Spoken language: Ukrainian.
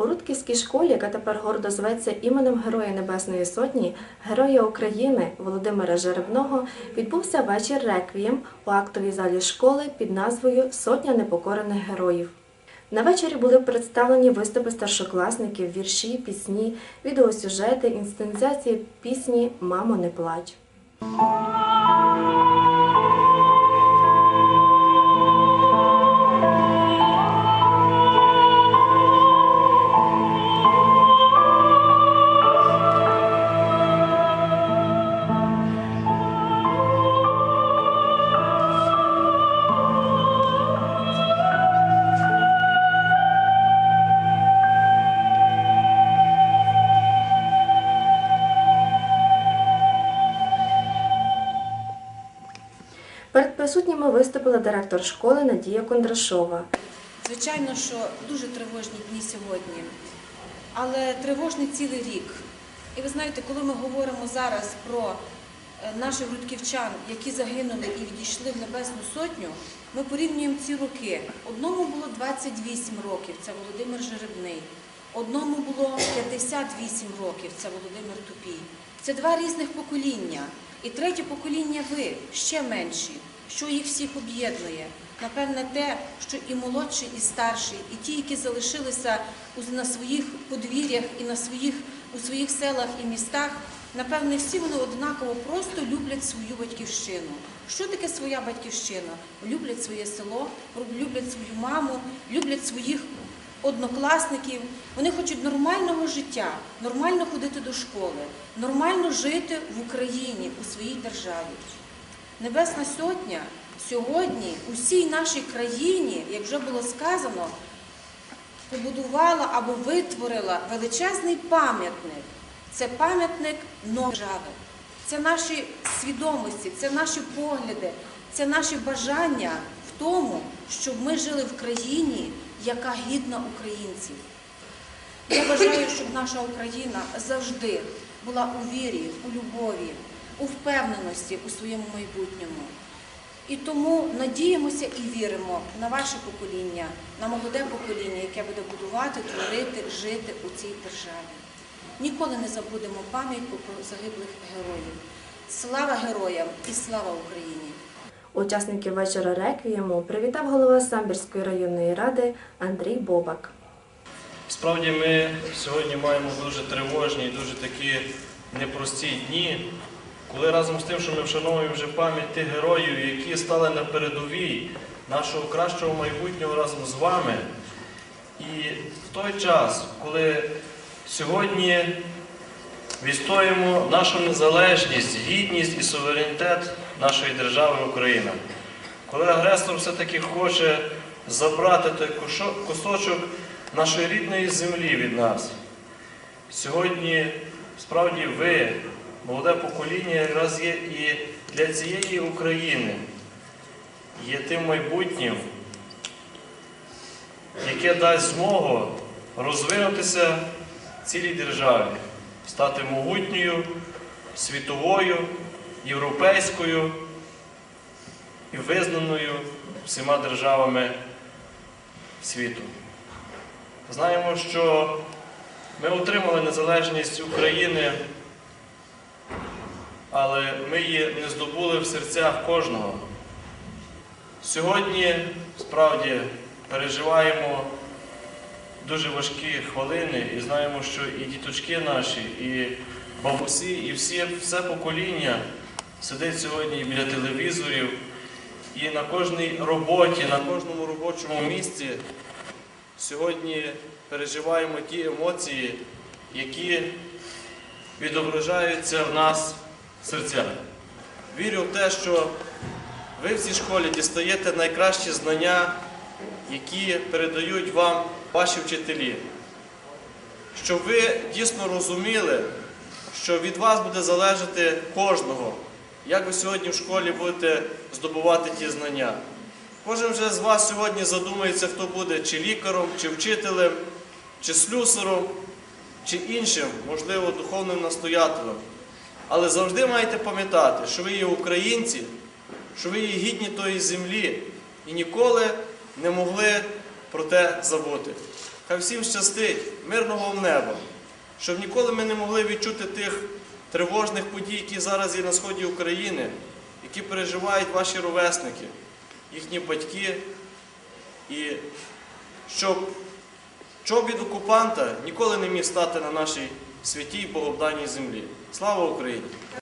У Рудківській школі, яка тепер гордо зветься іменем Героя Небесної Сотні, Героя України Володимира Жеребного, відбувся вечір реквієм у актовій залі школи під назвою Сотня непокорених героїв. На вечорі були представлені виступи старшокласників, вірші, пісні, відеосюжети, інсценізації пісні Мамо, не плач. Перед присутніми виступила директор школи Надія Кондрашова. Звичайно, що дуже тривожні дні сьогодні, але тривожний цілий рік. І ви знаєте, коли ми говоримо зараз про е, наших грудківчан, які загинули і відійшли в Небесну Сотню, ми порівнюємо ці роки. Одному було 28 років, це Володимир Жеребний. Одному було 58 років, це Володимир Тупій. Це два різних покоління. І третє покоління ви ще менші. Що їх всіх об'єднує? Напевне, те, що і молодші, і старші, і ті, які залишилися на своїх подвір'ях і на своїх, у своїх селах і містах, напевне, всі вони однаково просто люблять свою батьківщину. Що таке своя батьківщина? Люблять своє село, люблять свою маму, люблять своїх однокласників. Вони хочуть нормального життя, нормально ходити до школи, нормально жити в Україні, у своїй державі. Небесна Сотня сьогодні у всій нашій країні, як вже було сказано, побудувала або витворила величезний пам'ятник. Це пам'ятник держави. Це наші свідомості, це наші погляди, це наші бажання в тому, щоб ми жили в країні, яка гідна українців. Я бажаю, щоб наша Україна завжди була у вірі, у любові, у впевненості у своєму майбутньому. І тому надіємося і віримо на ваше покоління, на молоде покоління, яке буде будувати, творити, жити у цій державі. Ніколи не забудемо пам'ятку про загиблих героїв. Слава героям і слава Україні! Учасників вечора реквієму привітав голова Самбірської районної ради Андрій Бобак. Справді ми сьогодні маємо дуже тривожні і дуже такі непрості дні, коли разом з тим, що ми вшановуємо вже пам'ять тих героїв, які стали на передовій нашого кращого майбутнього разом з вами. І в той час, коли сьогодні відстоїмо нашу незалежність, гідність і суверенітет нашої держави Україна, коли агресор все-таки хоче забрати той кусочок нашої рідної землі від нас. Сьогодні справді ви, молоде покоління, якраз є і для цієї України є тим майбутнім, яке дасть змогу розвинутися цілій державі, стати могутньою, світовою, європейською і визнаною всіма державами світу. Знаємо, що ми отримали незалежність України, але ми її не здобули в серцях кожного. Сьогодні справді переживаємо дуже важкі хвилини і знаємо, що і діточки наші, і бабусі, і всі, все покоління сидить сьогодні біля телевізорів, і на кожній роботі, на кожному робочому місці сьогодні переживаємо ті емоції, які відображаються в нас в серцях. Вірю в те, що ви в цій школі дістаєте найкращі знання, які передають вам ваші вчителі. Щоб ви дійсно розуміли, що від вас буде залежати кожного, як ви сьогодні в школі будете здобувати ті знання. Кожен вже з вас сьогодні задумається, хто буде чи лікарем, чи вчителем, чи слюсаром, чи іншим, можливо, духовним настоятелем. Але завжди маєте пам'ятати, що ви є українці, що ви є гідні тої землі і ніколи не могли про те забути. хай всім щастить, мирного вам неба, щоб ніколи ми не могли відчути тих тривожних подій, які зараз є на сході України, які переживають ваші ровесники, їхні батьки, і щоб чобід окупанта ніколи не міг стати на нашій святій богобданій землі. Слава Україні!